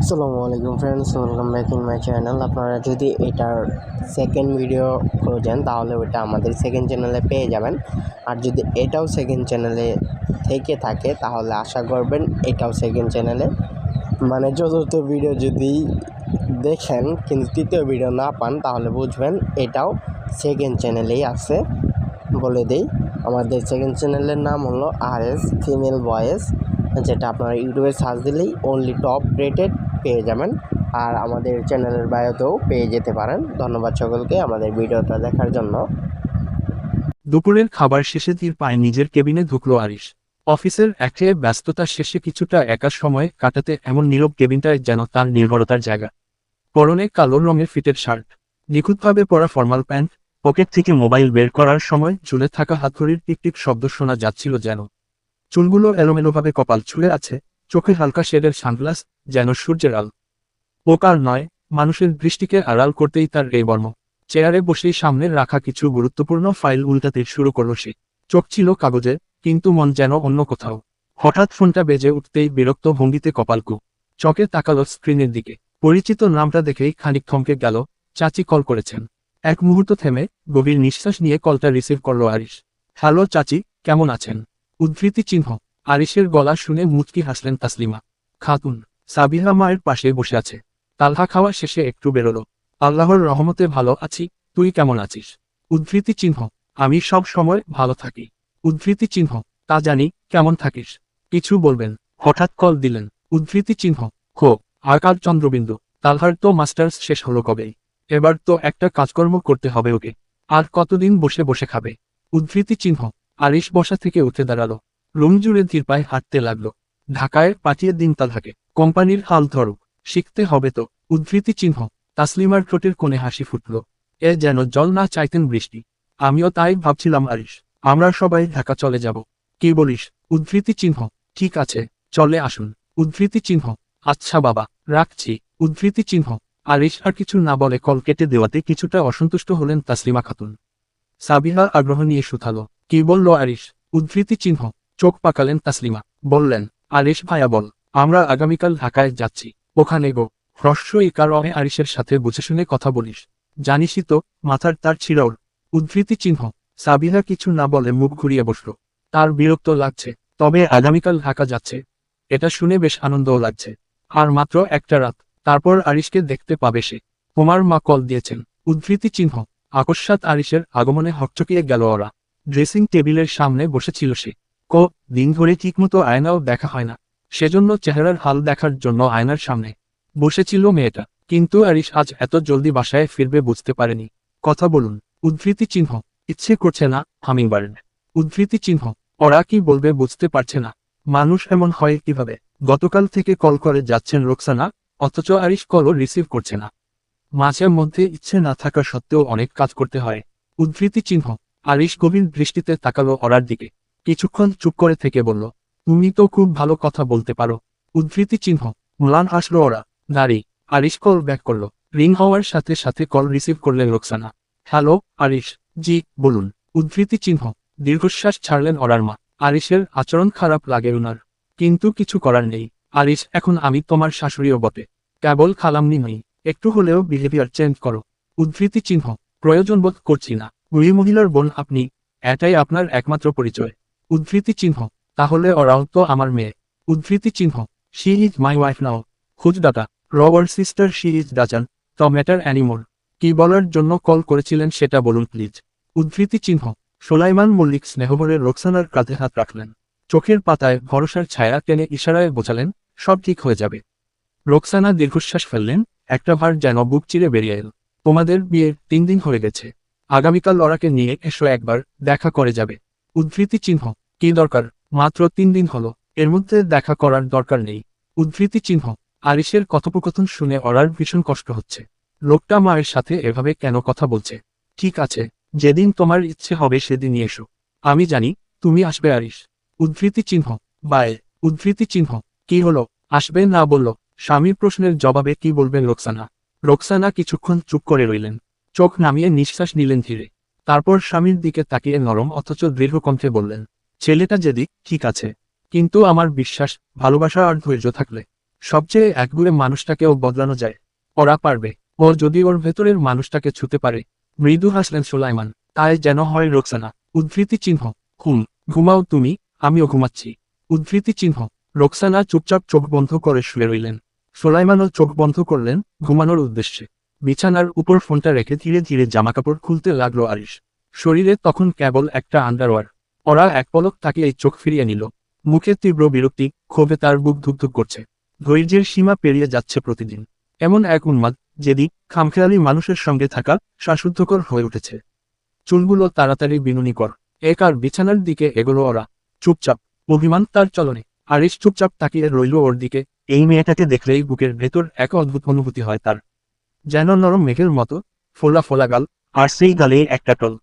আসসালামু আলাইকুম friends welcome back in my channel আপনারা যদি এটার সেকেন্ড ভিডিও খোঁজেন, তাহলে ওটা আমাদের সেকেন্ড চ্যানেলে পেয়ে যাবেন। আর যদি এটাও সেকেন্ড চ্যানেলে থেকে থাকে, তাহলে আশা করবেন এটাও সেকেন্ড চ্যানেলে মানে চতুর্থ ভিডিও যদি দেখেন, কিন্তু তৃতীয় ভিডিও না পান, তাহলে বুঝবেন এটাও সেকেন্ড চ্যানেলেই আছে। বলে দিই, আমাদের সেকেন্ড চ্যানেলের নাম হলো আর এস ফিমেল ভয়েস যেটা আপনারা ইউটিউবে সার্চ দিলেই অনলি টপ রেটেড পেয়ে যাবেন আর আমাদের চ্যানেলের বায়োতেও পেয়ে যেতে পারেন। ধন্যবাদ সকলকে আমাদের ভিডিওটা দেখার জন্য। দুপুরের খাবার শেষে ধীর পায় নিজের কেবিনে ঢুকলো আরিশ। অফিসের একে ব্যস্ততা শেষে কিছুটা একা সময় কাটাতে এমন নীরব কেবিনটায় যেন তার নির্ভরতার জায়গা। পরনে কালো রঙের ফিটের শার্ট, নিখুঁতভাবে পরা ফর্মাল প্যান্ট, পকেট থেকে মোবাইল বের করার সময় ঝুলে থাকা হাতঘড়ির টিকটিক শব্দ শোনা যাচ্ছিল যেন। চুলগুলো এলোমেলোভাবে কপাল ছুলে আছে চোখে হালকা শেডের সানগ্লাস, যেন সূর্যের আল। পোকার নয়, মানুষের দৃষ্টিকে আড়াল করতেই তার এই বর্ম। চেয়ারে বসেই সামনে রাখা কিছু গুরুত্বপূর্ণ ফাইল উল্টাতে শুরু করল সে। চোখ ছিল কাগজে, কিন্তু মন যেন অন্য কোথাও। হঠাৎ ফোনটা বেজে উঠতেই বিরক্ত ভঙ্গিতে কপালকু। চকে তাকালো স্ক্রিনের দিকে। পরিচিত নামটা দেখেই খানিক থমকে গেল। চাচি কল করেছেন। এক মুহূর্ত থেমে গভীর নিঃশ্বাস নিয়ে কলটা রিসিভ করল আরিশ। হ্যালো, চাচি, কেমন আছেন? উদ্ধৃতি চিহ্ন। আরিশের গলা শুনে মুচকি হাসলেন তাসলিমা। খাতুন, সাবিহা মায়ের পাশে বসে আছে। তালহা খাওয়া শেষে একটু বেরোলো। আল্লাহর রহমতে ভালো আছি, তুই কেমন আছিস? উদ্ধৃতি চিহ্ন, আমি সব সময় ভালো থাকি। উদ্ধৃতি চিহ্ন, তা জানি, কেমন থাকিস? কিছু বলবেন? হঠাৎ কল দিলেন। উদ্ধৃতি চিহ্ন হো আকার চন্দ্রবিন্দু? তালহার তো মাস্টার্স শেষ হলো কবেই এবার তো একটা কাজকর্ম করতে হবে ওকে। আর কতদিন বসে বসে খাবে? উদ্ধৃতি চিহ্ন, আরিশ বসা থেকে উঠে দাঁড়াল। রুম জুড়ে ধীর পায়ে হাঁটতে লাগল। ঢাকায় পাঠিয়ে দিন তালহাকে কোম্পানির হাল ধরুক শিখতে হবে তো। উদ্ধৃতি চিহ্ন। তাসলিমার ঠোঁটের কোণে হাসি ফুটল। এ যেন জল না চাইতেন বৃষ্টি। আমিও তাই ভাবছিলাম, আরিশ। আমরা সবাই ঢাকা চলে যাব। কি বলিস? উদ্ধৃতি চিহ্ন। ঠিক আছে, চলে আসুন। উদ্ধৃতি চিহ্ন। আচ্ছা বাবা, রাখছি। উদ্ধৃতি চিহ্ন। আরিশ আর কিছু না বলে কল কেটে দেওয়াতে কিছুটা অসন্তুষ্ট হলেন তাসলিমা খাতুন। সাবিহা আগ্রহ নিয়ে শুথালো কি বলল আরিশ? উদ্ধৃতি চিহ্ন। চোখ পাকালেন তাসলিমা। বললেন, আরিশ ভাইয়া বল, আমরা আগামীকাল ঢাকায় যাচ্ছি। ওখানে গো। হ্রস্ব ইকারণে আরিশের সাথে বুঝে শুনে কথা বলিস। জানিসই তো, মাথার তার ছিঁড়াওর উদ্ধৃতি চিহ্ন। সাবিহা কিছু না বলে মুখ ঘুরিয়ে বসল। তার বিরক্ত লাগছে, তবে আগামীকাল ঢাকা যাচ্ছে। এটা শুনে বেশ আনন্দও লাগছে। আর মাত্র একটা রাত, তারপর আরিশকে দেখতে পাবে সে। কুমার মা কল দিয়েছেন। উদ্ধৃতি চিহ্ন। আকস্মাত আরিশের আগমনে হকচকিয়ে গেল ওরা। ড্রেসিং টেবিলের সামনে বসেছিল সে। ক, দিন ধরে ঠিকমতো আয়নাও দেখা হয় না। সেজন্য চেহারার হাল দেখার জন্য আয়নার সামনে বসেছিল মেয়েটা। কিন্তু আরিশ আজ এত জলদি বাসায় ফিরবে বুঝতে পারেনি। কথা বলুন, উদ্ধৃতি চিহ্ন, ইচ্ছে করছে না হামিংবার্ড উদ্ধৃতি চিহ্ন, ওরা কি বলবে বুঝতে পারছে না। মানুষ এমন হয় কীভাবে? গতকাল থেকে কল করে যাচ্ছেন রোকসানা, অথচ আরিশ কলও রিসিভ করছে না। মাঝে মধ্যে ইচ্ছে না থাকা সত্ত্বেও অনেক কাজ করতে হয়। উদ্ধৃতি চিহ্ন, আরিশ গভীর দৃষ্টিতে তাকালো ওরার দিকে। কিছুক্ষণ চুপ করে থেকে বলল, তুমি তো খুব ভালো কথা বলতে পারো। উদ্ধৃতি চিহ্ন, ম্লান হাসলো ওরা। দাঁড়ি, আরিশ কল ব্যাক করল। রিং হওয়ার সাথে সাথে কল রিসিভ করলেন রোকসানা। হ্যালো, আরিশ। জি, বলুন। উদ্ধৃতি চিহ্ন, দীর্ঘশ্বাস ছাড়লেন ওরার মা। আরিশের আচরণ খারাপ লাগে উনার কিন্তু কিছু করার নেই। আরিশ, এখন আমি তোমার শাশুড়িও বটে। কেবল খালামনি নই। একটু হলেও বিহেভিয়ার চেঞ্জ করো। উদ্ধৃতি চিহ্ন, প্রয়োজন বোধ করছি না। মহিলার বোন আপনি, এটাই আপনার একমাত্র পরিচয়। উদ্ধৃতি চিহ্ন, তাহলে ওরাও তো আমার মেয়ে। উদ্ধৃতি চিহ্ন she is my wife now খুঁজদাতা robber sister she is doesn't matter anymore কি বলার জন্য কল করেছিলেন সেটা বলুন প্লিজ উদ্ধৃতি চিহ্ন, সোলাইমান মল্লিক স্নেহভরে রোকসানার কাঁধে হাত রাখলেন। চোখের পাতায় ভরসার ছায়া টেনে ইশারায় বোঝালেন, সব ঠিক হয়ে যাবে। রোকসানা দীর্ঘশ্বাস ফেললেন, একটা ভার যেন বুক চিরে বেরিয়ে এল। তোমাদের বিয়ের তিন দিন হয়ে গেছে। আগামীকাল লড়াকে নিয়ে এসো একবার, দেখা করে যাবে। উদ্ধৃতি চিহ্ন কি দরকার? মাত্র তিন দিন হলো। এর মধ্যে দেখা করার দরকার নেই। উদ্ধৃতি চিহ্ন। আরিশের কথোপকথন শুনে অরার ভীষণ কষ্ট হচ্ছে। লোকটা মায়ের সাথে এভাবে কেন কথা বলছে? ঠিক আছে, যেদিন তোমার ইচ্ছে হবে সেদিনই এসো। আমি জানি, তুমি আসবে আরিশ। উদ্ধৃতি চিহ্ন। বায়ে উদ্ধৃতি চিহ্ন। কি হলো? আসবে না বলল। স্বামীর প্রশ্নের জবাবে কি বলবেন রোকসানা? রোকসানা কিছুক্ষণ চুপ করে রইলেন। চোখ নামিয়ে নিঃশ্বাস নিলেন ধীরে। তারপর স্বামীর দিকে তাকিয়ে নরম অথচ দৃঢ় বললেন ছেলেটা যেদিক ঠিক আছে, কিন্তু আমার বিশ্বাস, ভালোবাসা আর ধৈর্য থাকলে, সবচেয়ে একগুড়ে মানুষটাকেও বদলানো যায়। ওরা পারবে। ও যদি ওর ভেতরের মানুষটাকে ছুতে পারে, মৃদু হাসলেন সোলাইমান, তাই যেন হয় রোকসানা। উদ্ধৃতি চিহ্ন হুম ঘুমাও তুমি, আমিও ঘুমাচ্ছি। উদ্ধৃতি চিহ্ন, রোকসানা চুপচাপ চোখ বন্ধ করে শুয়ে রইলেন। সোলাইমানও চোখ বন্ধ করলেন ঘুমানোর উদ্দেশ্যে। বিছানার উপর ফোনটা রেখে ধীরে ধীরে জামাকাপড় খুলতে লাগল আরিশ। শরীরে তখন কেবল একটা আন্ডারওয়ার ওরা এক পলক তাকে এই চোখ ফিরিয়ে নিল। মুখে তীব্র বিরক্তি, ক্ষোভে তার বুক ধুকধুক করছে। ধৈর্যের সীমা পেরিয়ে যাচ্ছে প্রতিদিন। এমন এক উন্মাদ যেদি খামখেয়ালি মানুষের সঙ্গে থাকা শ্বাসুদ্ধকর হয়ে উঠেছে। চুলগুলো তাড়াতাড়ি বিনুনি কর। এক আর বিছানার দিকে এগোলো ওরা। চুপচাপ, অভিমান তার চলনে। আর আরিশ চুপচাপ তাকিয়ে রইল ওর দিকে। এই মেয়েটাকে দেখলেই বুকের ভেতর এক অদ্ভুত অনুভূতি হয় তার। যেন নরম মেঘের মতো, ফোলা ফোলা গাল, আর সেই গালে একটা টল।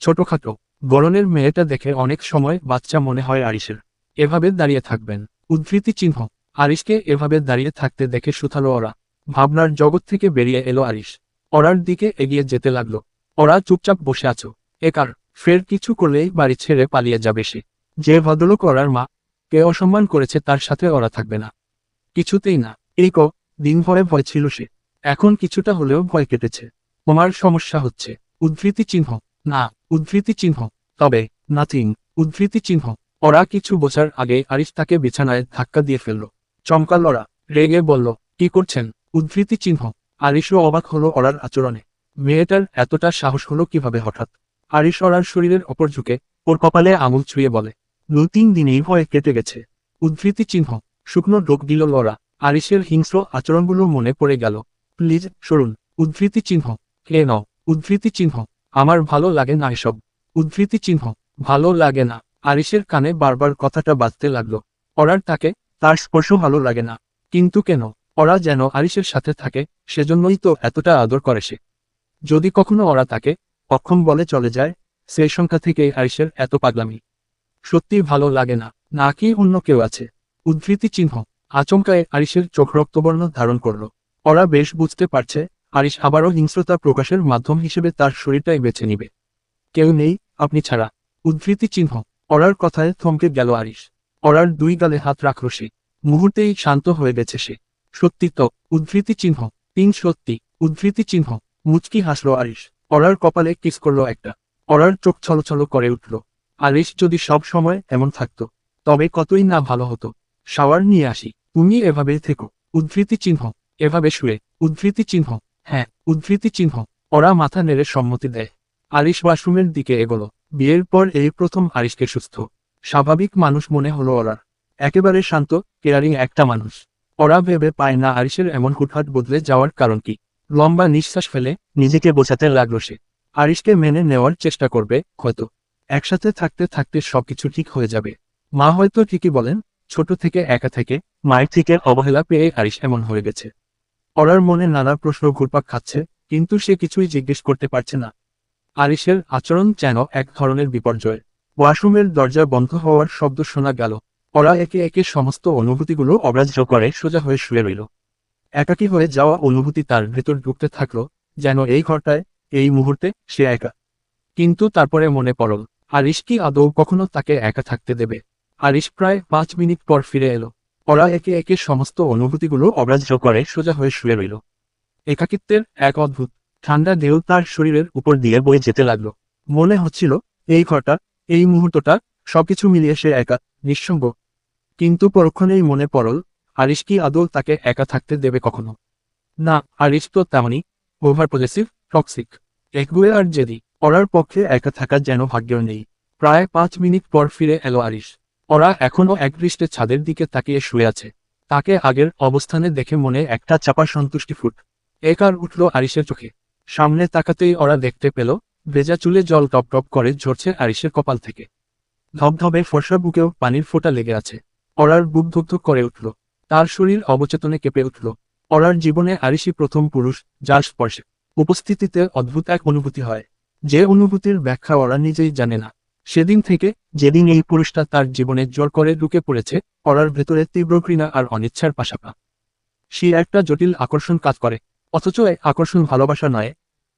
ছোটখাটো গরনের মেয়েটা দেখে অনেক সময় বাচ্চা মনে হয় আরিসের এভাবে দাঁড়িয়ে থাকবেন। উদ্ধৃতি চিহ্ন। আরিশকে এভাবে দাঁড়িয়ে থাকতে দেখে সুথালো ওরা। ভাবনার জগৎ থেকে বেরিয়ে এলো আরিশ। ওরার দিকে এগিয়ে যেতে লাগল। ওরা চুপচাপ বসে আছো। একার ফের কিছু করলেই বাড়ি ছেড়ে পালিয়ে যাবে সে। যে ভদ্রলোক ওরার মা, কে অসম্মান করেছে তার সাথে ওরা থাকবে না। কিছুতেই না। এই ক, দিন ভরে ভয় ছিল সে। এখন কিছুটা হলেও ভয় কেটেছে। তোমার সমস্যা হচ্ছে। উদ্ধৃতি চিহ্ন। না, উদ্ধৃতি চিহ্ন। তবে, নাথিং, উদ্ধৃতি চিহ্ন। ওরা কিছু বোঝার আগে আরিস তাকে বিছানায় ধাক্কা দিয়ে ফেলল। চমকাল ওরা রেগে বলল, কি করছেন? উদ্ধৃতি চিহ্ন। আরিসও অবাক হলো ওরার আচরণে। মেয়েটার এতটা সাহস হলো কীভাবে হঠাৎ? আরিস ওরার শরীরের ওপর ঝুঁকে, ওর কপালে আঙুল ছুঁয়ে বলে, দু তিন দিনেই ভয় কেটে গেছে। উদ্ধৃতি চিহ্ন। শুকনো ডোক দিল লরা। আরিসের হিংস্র আচরণগুলো মনে পড়ে গেল। প্লিজ, সরুন। উদ্ধৃতি চিহ্ন। কে ন উদ্ধৃতি চিহ্ন। আমার ভালো লাগে না এসব। উদ্ধৃতি চিহ্ন, ভালো লাগে না। আরিসের কানে বারবার কথাটা বাজতে লাগল। ওরার তাকে, তার স্পর্শ ভালো লাগে না। কিন্তু কেন? ওরা যেন আরিসের সাথে থাকে, সেজন্যই তো এতটা আদর করে সে। যদি কখনো ওরা তাকে অক্ষম বলে চলে যায়, সেই সংখ্যা থেকেই আরিসের এত পাগলামি। সত্যি ভালো লাগে না নাকি অন্য কেউ আছে? উদ্ধৃতি চিহ্ন, আচমকায় আরিসের চোখ রক্তবর্ণ ধারণ করল। ওরা বেশ বুঝতে পারছে আরিস আবারও হিংস্রতা প্রকাশের মাধ্যম হিসেবে তার শরীরটাই বেছে নিবে। কেউ নেই, আপনি ছাড়া। উদ্ধৃতি চিহ্ন। অরার কথায় থমকে গেল আরিস অরার দুই গালে হাত রাখল সে। মুহূর্তেই শান্ত হয়ে গেছে সে। সত্যি তো, উদ্ধৃতি চিহ্ন। তিন সত্যি, উদ্ধৃতি চিহ্ন। মুচকি হাসল আরিস অরার কপালে কিস করল একটা। অরার চোখ ছলছল করে উঠল। আরিস যদি সব সময় এমন থাকত, তবে কতই না ভালো হতো। শাওয়ার নিয়ে আসি। তুমি এভাবে থেকো। উদ্ধৃতি চিহ্ন। এভাবে শুয়ে। উদ্ধৃতি চিহ্ন। হ্যাঁ উদ্ধৃতি চিহ্ন। ওরা মাথা নেড়ে সম্মতি দেয়। আরিশ ওয়াশরুমের দিকে এগোলো। বিয়ের পর এই প্রথম আরিশকে সুস্থ। স্বাভাবিক মানুষ মনে হলো ওরা। একেবারে শান্ত, কেয়ারিং একটা মানুষ। ওরা ভেবে পায় না আরিশের এমন হুটহাট বদলে যাওয়ার কারণ কি। লম্বা নিঃশ্বাস ফেলে নিজেকে বোঝাতে লাগল সে। আরিশকে মেনে নেওয়ার চেষ্টা করবে, হয়তো। একসাথে থাকতে থাকতে সবকিছু ঠিক হয়ে যাবে। মা হয়তো ঠিকই বলেন, ছোট থেকে একা থেকে, মায়ের থেকে অবহেলা পেয়ে আরিশ এমন হয়ে গেছে। অরার মনে নানা প্রশ্ন ঘুরপাক খাচ্ছে, কিন্তু সে কিছুই জিজ্ঞেস করতে পারছে না। আরিসের আচরণ যেন এক ধরনের বিপর্যয়। ওয়াশরুমের দরজা বন্ধ হওয়ার শব্দ শোনা গেল। ওরা একে একে সমস্ত অনুভূতিগুলো অগ্রাহ্য করে সোজা হয়ে শুয়ে রইল। একাকী হয়ে যাওয়া অনুভূতি তার ভেতর ঢুকতে থাকল, যেন এই ঘরটায়, এই মুহূর্তে সে একা। কিন্তু তারপরে মনে পড়ল, আরিশ কি আদৌ কখনো তাকে একা থাকতে দেবে? আরিশ প্রায় পাঁচ মিনিট পর ফিরে এলো। ওরা একে একে সমস্ত অনুভূতিগুলো অগ্রাহ্য করে, সোজা হয়ে শুয়ে রইল। একাকিত্বের এক অদ্ভুত, ঠান্ডা ঢেউ তার শরীরের উপর দিয়ে বয়ে যেতে লাগল। মনে হচ্ছিল, এই ঘরটা, এই মুহূর্তটা, সবকিছু মিলিয়ে সে একা, নিঃসঙ্গ। কিন্তু পরক্ষণেই মনে পড়ল, আরিশ কি আদৌ তাকে একা থাকতে দেবে কখনো? না, আরিশ তো তেমনই, ওভার পজেসিভ, টক্সিক, একগুয়ে আর জেদি। ওরার পক্ষে একা থাকা যেন ভাগ্য নেই। প্রায় পাঁচ মিনিট পর ফিরে এলো আরিশ। ওরা এখনও একদৃষ্টে ছাদের দিকে তাকিয়ে শুয়ে আছে। তাকে আগের অবস্থানে দেখে মনে একটা চাপা সন্তুষ্টি ফুট। একার উঠল আরিশের চোখে। সামনে তাকাতেই ওরা দেখতে পেল, ভেজা চুলে জল টপ টপ করে ঝরছে আরিশের কপাল থেকে। ধবধবে ফর্সা বুকেও পানির ফোঁটা লেগে আছে। ওরার বুক ধুকধুক করে উঠল। তার শরীর অবচেতনে কেঁপে উঠল। ওরার জীবনে আরিসি প্রথম পুরুষ যার স্পর্শে। উপস্থিতিতে অদ্ভুত এক অনুভূতি হয়। যে অনুভূতির ব্যাখ্যা ওরা নিজেই জানে না। সেদিন থেকে, যেদিন এই পুরুষটা তার জীবনে জোর করে ঢুকে পড়েছে, পড়ার ভেতরে তীব্র ঘৃণা আর অনিচ্ছার পাশাপা সে একটা জটিল আকর্ষণ কাজ করে, অথচ আকর্ষণ ভালোবাসা নয়।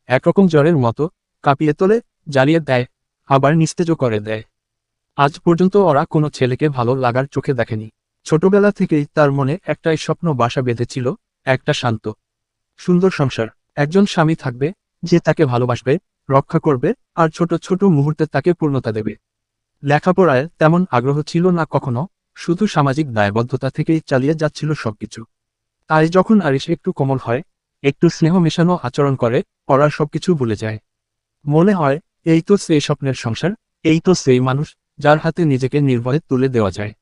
একরকম জ্বরের মতো কাঁপিয়ে তোলে, জ্বালিয়ে দেয়, আবার নিস্তেজও করে দেয়। আজ পর্যন্ত ওরা কোনো ছেলেকে ভালো লাগার চোখে দেখেনি। ছোটবেলা থেকেই তার মনে একটাই স্বপ্ন বাসা বেঁধেছিল, একটা শান্ত, সুন্দর সংসার। একজন স্বামী থাকবে, যে তাকে ভালোবাসবে রক্ষা করবে আর ছোট ছোট মুহূর্তে তাকে পূর্ণতা দেবে। লেখাপড়ায় তেমন আগ্রহ ছিল না কখনো, শুধু সামাজিক দায়বদ্ধতা থেকেই চালিয়ে যাচ্ছিল সবকিছু। তাই যখন আরিশ একটু কোমল হয়, একটু স্নেহ মেশানো আচরণ করে, পড়ার সবকিছু ভুলে যায়। মনে হয়, এই তো সেই স্বপ্নের সংসার, এই তো সেই মানুষ, যার হাতে নিজেকে নির্ভয়ে তুলে দেওয়া যায়।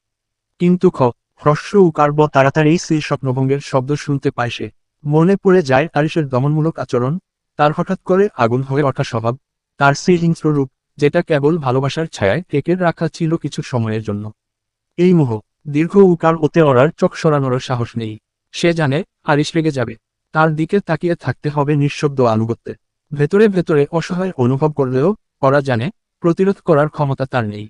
কিন্তু খ, হ্রস্ব উকার ব তাড়াতাড়ি সেই স্বপ্নভঙ্গের শব্দ শুনতে পায় সে। মনে পড়ে যায় আরিসের দমনমূলক আচরণ তার হঠাৎ করে আগুন হয়ে ওঠা স্বভাব, তার সেই রূপ যেটা কেবল ভালোবাসার ছায়ায় টেকে রাখা ছিল কিছু সময়ের জন্য। এই মোহ, দীর্ঘ উকার ওতে ওড়ার চোখ সরানোর সাহস নেই। সে জানে আরিস রেগে যাবে। তার দিকে তাকিয়ে থাকতে হবে নিঃশব্দ আনুগত্যে। ভেতরে ভেতরে অসহায় অনুভব করলেও, ওরা জানে, প্রতিরোধ করার ক্ষমতা তার নেই।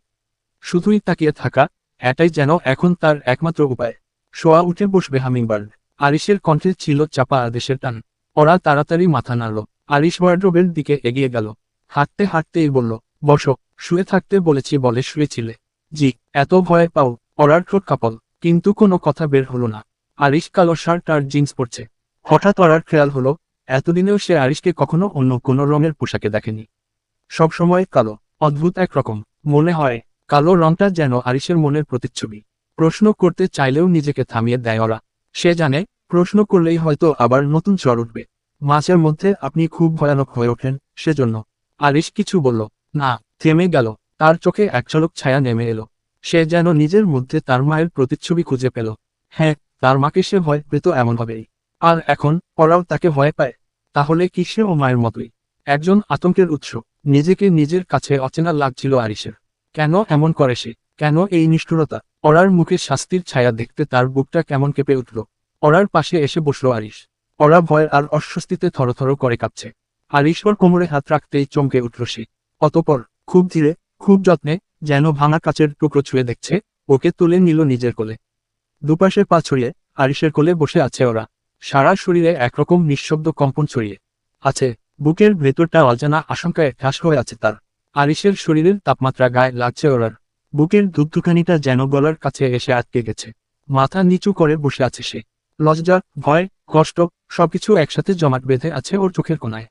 শুধুই তাকিয়ে থাকা, এটাই যেন এখন তার একমাত্র উপায়। শোয়া উঠে বসবে হামিংবার্ড আরিসের কণ্ঠে ছিল চাপা আদেশের টান। ওরা তাড়াতাড়ি মাথা নাড়ল। আরিস ওয়ার্ড্রোবের দিকে এগিয়ে গেল। হাঁটতে হাঁটতেই বলল, বসো। শুয়ে থাকতে বলেছি বলে শুয়েছিলে। জি, এত ভয় পাও অরার ঠোঁট কাপল, কিন্তু কোনো কথা বের হলো না। আরিস কালো শার্ট আর জিন্স পরছে। হঠাৎ ওরার খেয়াল হলো, এতদিনেও সে আরিসকে কখনো অন্য কোনো রঙের পোশাকে দেখেনি। সবসময় কালো, অদ্ভুত এক রকম, মনে হয়, কালো রংটা যেন আরিসের মনের প্রতিচ্ছবি। প্রশ্ন করতে চাইলেও নিজেকে থামিয়ে দেয় ওরা। সে জানে, প্রশ্ন করলেই হয়তো আবার নতুন জ্বর উঠবে। মাঝের মধ্যে আপনি খুব ভয়ানক হয়ে ওঠেন, সেজন্য। আরিস কিছু বলল, না, থেমে গেল। তার চোখে এক ঝলক ছায়া নেমে এলো। সে যেন নিজের মধ্যে তার মায়ের প্রতিচ্ছবি খুঁজে পেল। হ্যাঁ তার মাকে সে ভয় পেত এমনভাবেই। আর এখন ওরাও তাকে ভয় পায়। তাহলে কি সে ও মায়ের মতোই? একজন আতঙ্কের উৎস। নিজেকে নিজের কাছে অচেনা লাগছিল আরিসের কেন এমন করে সে? কেন এই নিষ্ঠুরতা? ওরার মুখে শাস্তির ছায়া দেখতে তার বুকটা কেমন কেঁপে উঠল। ওরার পাশে এসে বসল আরিস ওরা ভয় আর অস্বস্তিতে থরথর করে কাঁপছে। আরিস ওর কোমরে হাত রাখতেই চমকে উঠল সে। অতপর খুব ধীরে, খুব যত্নে, যেন ভাঙা কাচের টুকরো ছুঁয়ে দেখছে, ওকে তুলে নিল নিজের কোলে। দুপাশে পা ছড়িয়ে আরিসের কোলে বসে আছে ওরা। সারা শরীরে একরকম নিঃশব্দ কম্পন ছড়িয়ে আছে। বুকের ভেতরটা অজানা আশঙ্কায় ঘাস হয়ে আছে তার। আরিসের শরীরের তাপমাত্রা গায়ে লাগছে ওরার। বুকের দুধুখানিটা যেন গলার কাছে এসে আটকে গেছে। মাথা নিচু করে বসে আছে সে। লজ্জা, ভয় কষ্ট, সবকিছু একসাথে জমাট বেঁধে আছে ওর চোখের কোনায়।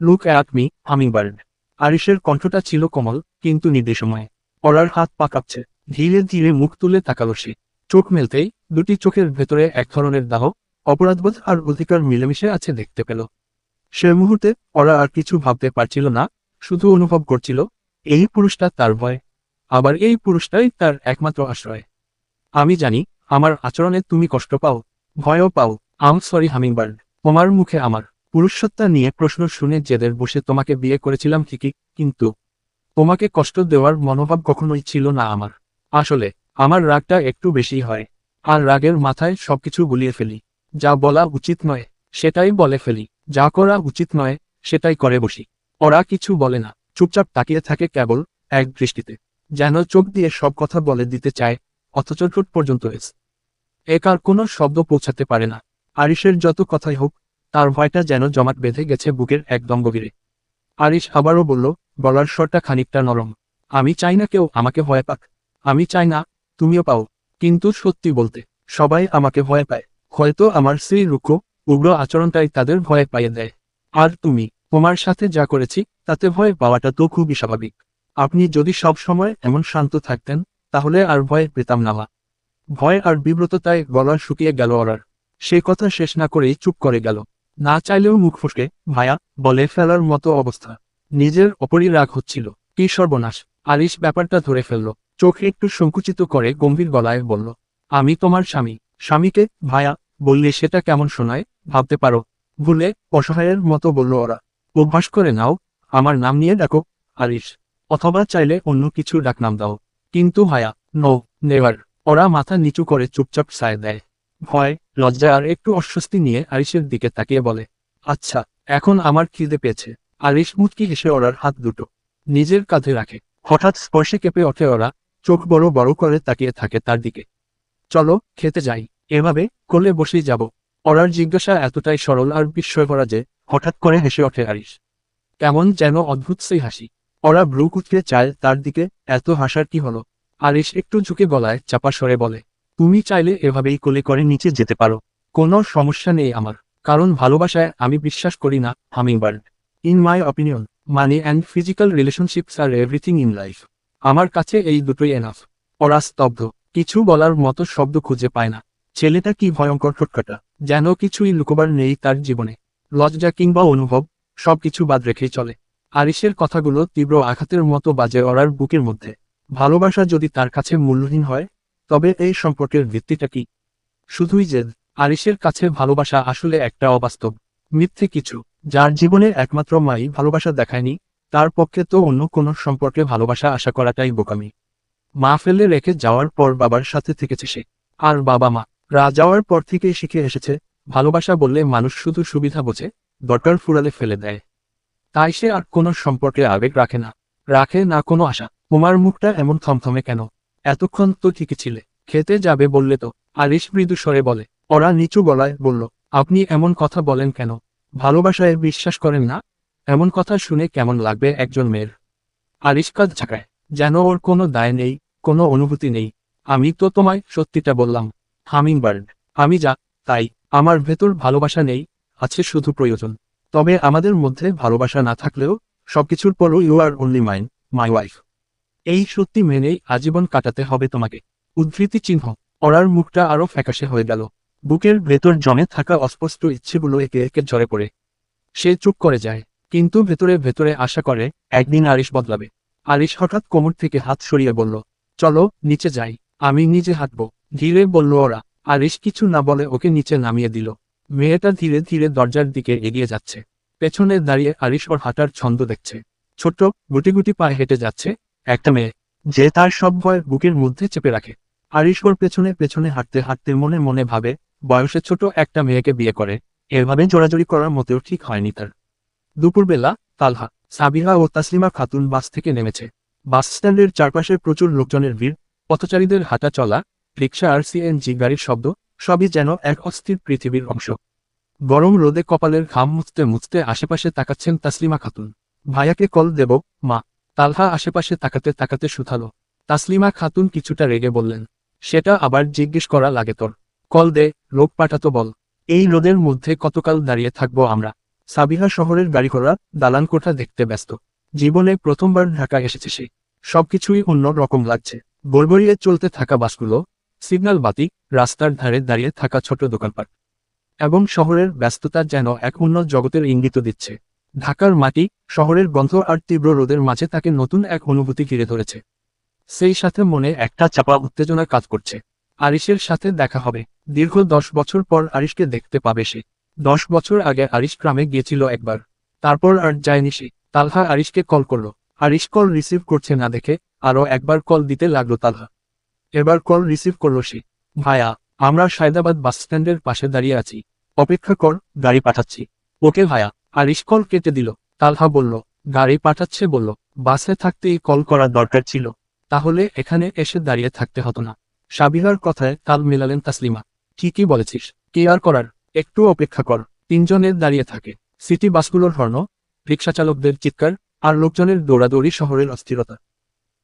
লুক অ্যাট মি হামিংবার্ড আরিসের কণ্ঠটা ছিল কোমল, কিন্তু নির্দেশময়। ওরার হাত পা কাঁপছে ধীরে ধীরে মুখ তুলে তাকালো সে। চোখ মেলতেই দুটি চোখের ভেতরে এক ধরনের দাহ, অপরাধবোধ আর অধিকার মিলেমিশে আছে দেখতে পেল। সে মুহূর্তে ওরা আর কিছু ভাবতে পারছিল না, শুধু অনুভব করছিল, এই পুরুষটা তার ভয়। আবার এই পুরুষটাই তার একমাত্র আশ্রয়। আমি জানি, আমার আচরণে তুমি কষ্ট পাও, ভয়ও পাও। আম সরি হামিংবার্ড তোমার মুখে আমার পুরুষসত্তা নিয়ে প্রশ্ন শুনে জেদের বসে তোমাকে বিয়ে করেছিলাম ঠিকই, কিন্তু তোমাকে কষ্ট দেওয়ার মনোভাব কখনোই ছিল না আমার। আসলে, আমার রাগটা একটু বেশি হয়, আর রাগের মাথায় সবকিছু গুলিয়ে ফেলি। যা বলা উচিত নয়, সেটাই বলে ফেলি। যা করা উচিত নয়, সেটাই করে বসি। ওরা কিছু বলে না, চুপচাপ তাকিয়ে থাকে কেবল এক দৃষ্টিতে। যেন চোখ দিয়ে সব কথা বলে দিতে চায়, অথচ পর্যন্ত এস। একার কোনো শব্দ পৌঁছাতে পারে না। আরিসের যত কথাই হোক, তার ভয়টা যেন জমাট বেঁধে গেছে বুকের একদম গভীরে আরিশ আবারও বলল, গলার স্বরটা খানিকটা নরম। আমি চাই না কেউ আমাকে ভয় পাক। আমি চাই না, তুমিও পাও। কিন্তু সত্যি বলতে, সবাই আমাকে ভয় পায়। হয়তো আমার সেই রুক্ষ, উগ্র আচরণটাই তাদের ভয় পাইয়ে দেয়। আর তুমি, তোমার সাথে যা করেছি, তাতে ভয় পাওয়াটা তো খুবই স্বাভাবিক। আপনি যদি সব সময় এমন শান্ত থাকতেন, তাহলে আর ভয় পেতাম না। ভয় আর বিব্রততায় গলা শুকিয়ে গেল ওরার সে কথা শেষ না করেই চুপ করে গেল। না চাইলেও মুখ ফসকে, ভায়া, বলে ফেলার মতো অবস্থা। নিজের ওপরই রাগ হচ্ছিল। কি সর্বনাশ! আলিশ ব্যাপারটা ধরে ফেলল। চোখে একটু সংকুচিত করে গম্ভীর গলায় বলল, আমি তোমার স্বামী। স্বামীকে, ভায়া, বললে সেটা কেমন শোনায়, ভাবতে পারো। ভুলে অসহায়ের মতো বলল ওরা, অভ্যাস করে নাও, আমার নাম নিয়ে ডাকো আরিস অথবা চাইলে অন্য কিছু ডাকনাম দাও। কিন্তু ভায়া, নো, নেভার। ওরা মাথা নিচু করে চুপচাপ সায় দেয়। ভয় লজ্জা আর একটু অস্বস্তি নিয়ে আরিসের দিকে তাকিয়ে বলে আচ্ছা এখন আমার খিদে পেয়েছে। আরিস মুচকি হেসে ওরার হাত দুটো নিজের কাঁধে রাখে। হঠাৎ স্পর্শে কেঁপে ওঠে ওরা, চোখ বড় বড় করে তাকিয়ে থাকে তার দিকে। চলো, খেতে যাই, এভাবে কোলে বসেই যাব। ওরার জিজ্ঞাসা এতটাই সরল আর বিস্ময় করা যে হঠাৎ করে হেসে ওঠে আরিশ। কেমন যেন অদ্ভুত সেই হাসি। ওরা ব্রু কুচকে চায় তার দিকে, এত হাসার কি হলো? আরিস একটু ঝুঁকে গলায় চাপা সরে বলে তুমি চাইলে এভাবেই কোলে করে নিচে যেতে পারো। কোনো সমস্যা নেই আমার। কারণ ভালোবাসায় আমি বিশ্বাস করি না, hummingbird. In my opinion money and physical relationships R everything in life আমার কাছে এই দুটোই এনাফ ওরা স্তব্ধ। কিছু বলার মতো শব্দ খুঁজে পায় না। ছেলেটা কি ভয়ঙ্কর ঠোটকাটা যেন কিছুই লুকোবার নেই তার জীবনে। লজ্জা কিংবা অনুভব, সবকিছু বাদ রেখেই চলে। আরিসের কথাগুলো তীব্র আঘাতের মতো বাজে ওরার বুকের মধ্যে। ভালোবাসা যদি তার কাছে মূল্যহীন হয় তবে এই সম্পর্কের ভিত্তিটা কি? শুধুই জেদ আরিসের কাছে ভালোবাসা আসলে একটা অবাস্তব মিথ্যে কিছু, যার জীবনে একমাত্র মাই ভালোবাসা দেখায়নি, তার পক্ষে তো অন্য কোনো সম্পর্কে ভালোবাসা আশা করাটাই বোকামি। মা ফেলে রেখে যাওয়ার পর বাবার সাথে থেকেছে সে। আর বাবা মা, রা যাওয়ার পর থেকেই শিখে এসেছে, ভালোবাসা বললে মানুষ শুধু সুবিধা বোঝে, দরকার ফুরালে ফেলে দেয়। তাই সে আর কোনো সম্পর্কে আবেগ রাখে না। রাখে না কোনো আশা। তোমার মুখটা এমন থমথমে কেন? এতক্ষণ তো ঠিকই ছিলে, খেতে যাবে বললে তো আরিস মৃদু স্বরে বলে। ওরা নিচু গলায় বলল, আপনি এমন কথা বলেন কেন? ভালোবাসায় বিশ্বাস করেন না? এমন কথা শুনে কেমন লাগবে একজন মেয়ের? আরিস কাজ ঝাঁকায়, যেন ওর কোনো দায় নেই, কোনো অনুভূতি নেই। আমি তো তোমায় সত্যিটা বললাম হামিংবার্ড আমি যা, তাই। আমার ভেতর ভালোবাসা নেই, আছে শুধু প্রয়োজন। তবে আমাদের মধ্যে ভালোবাসা না থাকলেও সবকিছুর পরও you are only mine my wife এই সত্যি মেনেই আজীবন কাটাতে হবে তোমাকে। উদ্ধৃতি চিহ্ন। ওরার মুখটা আরও ফ্যাকাশে হয়ে গেল। বুকের ভেতর জমে থাকা অস্পষ্ট ইচ্ছেগুলো একে একে ঝরে পড়ে। সে চুপ করে যায়, কিন্তু ভেতরে ভেতরে আশা করে, একদিন আরিশ বদলাবে। আরিশ হঠাৎ কোমর থেকে হাত সরিয়ে বলল, চলো, নিচে যাই। আমি নিজে হাঁটবো। ধীরে বলল ওরা। আরিশ কিছু না বলে ওকে নিচে নামিয়ে দিল। মেয়েটা ধীরে ধীরে দরজার দিকে এগিয়ে যাচ্ছে। পেছনে দাঁড়িয়ে আরিশ ওর হাঁটার ছন্দ দেখছে। ছোট্ট গুটি গুটি পায়ে হেঁটে যাচ্ছে। একটা মেয়ে যে তার সব ভয় বুকের মধ্যে চেপে রাখে। আরিশ ওর পেছনে পেছনে হাঁটতে হাঁটতে মনে মনে ভাবে, বয়সে ছোট একটা মেয়েকে বিয়ে করে। এভাবে জোরাজোরি করার মতেও ঠিক হয়নি তার। দুপুরবেলা তালহা, সাবিহা ও তাসলিমা খাতুন বাস থেকে নেমেছে। বাস স্ট্যান্ডের চারপাশে প্রচুর লোকজনের ভিড়, পথচারীদের হাঁটা চলা, রিক্সা আর সিএনজি গাড়ির শব্দ, সবই যেন এক অস্থির পৃথিবীর অংশ। গরম রোদে কপালের ঘাম মুছতে মুছতে আশেপাশে তাকাচ্ছেন তাসলিমা খাতুন। ভাইয়াকে কল দেব, মা তালহা আশেপাশে তাকাতে তাকাতে শুথালো তাসলিমা খাতুন কিছুটা রেগে বললেন, সেটা আবার জিজ্ঞেস করা লাগে তোর। কল দে লোক পাঠাতো বল। এই রোদের মধ্যে কতকাল দাঁড়িয়ে থাকব আমরা? সাবিহা শহরের গাড়িঘোড়া দালান কোঠা দেখতে ব্যস্ত। জীবনে প্রথমবার ঢাকা এসেছে সে। সবকিছুই অন্য রকম লাগছে। গড়গড়িয়ে চলতে থাকা বাসগুলো, সিগন্যাল বাতি, রাস্তার ধারে দাঁড়িয়ে থাকা ছোট দোকানপাট এবং শহরের ব্যস্ততা যেন এক অন্য জগতের ইঙ্গিত দিচ্ছে। ঢাকার মাটি, শহরের গন্ধ আর তীব্র রোদের মাঝে তাকে নতুন এক অনুভূতি ঘিরে ধরেছে। সেই সাথে মনে একটা চাপা উত্তেজনা কাজ করছে। আরিশের সাথে দেখা হবে। দীর্ঘ দশ বছর পর আরিশকে দেখতে পাবে সে। দশ বছর আগে আরিশ গ্রামে গিয়েছিল একবার। তারপর আর যায়নি সে। তালহা আরিশকে কল করল। আরিশ কল রিসিভ করছে না দেখে আরও একবার কল দিতে লাগল তালহা। এবার কল রিসিভ করল সে। ভায়া, আমরা সায়দাবাদ বাস স্ট্যান্ডের পাশে দাঁড়িয়ে আছি। অপেক্ষা কর, গাড়ি পাঠাচ্ছি। ওকে ভায়া আরিশ কল কেটে দিল। তালহা বলল, গাড়ি পাঠাচ্ছে বলল। বাসে থাকতেই কল করার দরকার ছিল। তাহলে এখানে এসে দাঁড়িয়ে থাকতে হতো না। সাবিহার কথায় তাল মেলালেন তাসলিমা। ঠিকই বলেছিস। কে আর করার? একটু অপেক্ষা কর। তিনজনের দাঁড়িয়ে থাকে। সিটি বাসগুলোর হর্ন, রিক্সা চালকদের চিৎকার, আর লোকজনের দৌড়াদৌড়ি শহরের অস্থিরতা।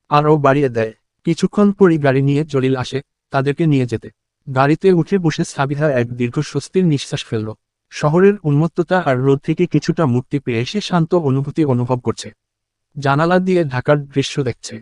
আরও বাড়িয়ে দেয়। কিছুক্ষণ পরই গাড়ি নিয়ে জলিল আসে তাদেরকে নিয়ে যেতে। গাড়িতে উঠে বসে সাবিহা এক দীর্ঘ স্বস্তির নিঃশ্বাস ফেলল। শহরের উন্মত্ততা আর রোদ থেকে কিছুটা মুক্তি পেয়ে সে শান্ত অনুভূতি অনুভব করছে। জানালা দিয়ে ঢাকার দৃশ্য দেখছে।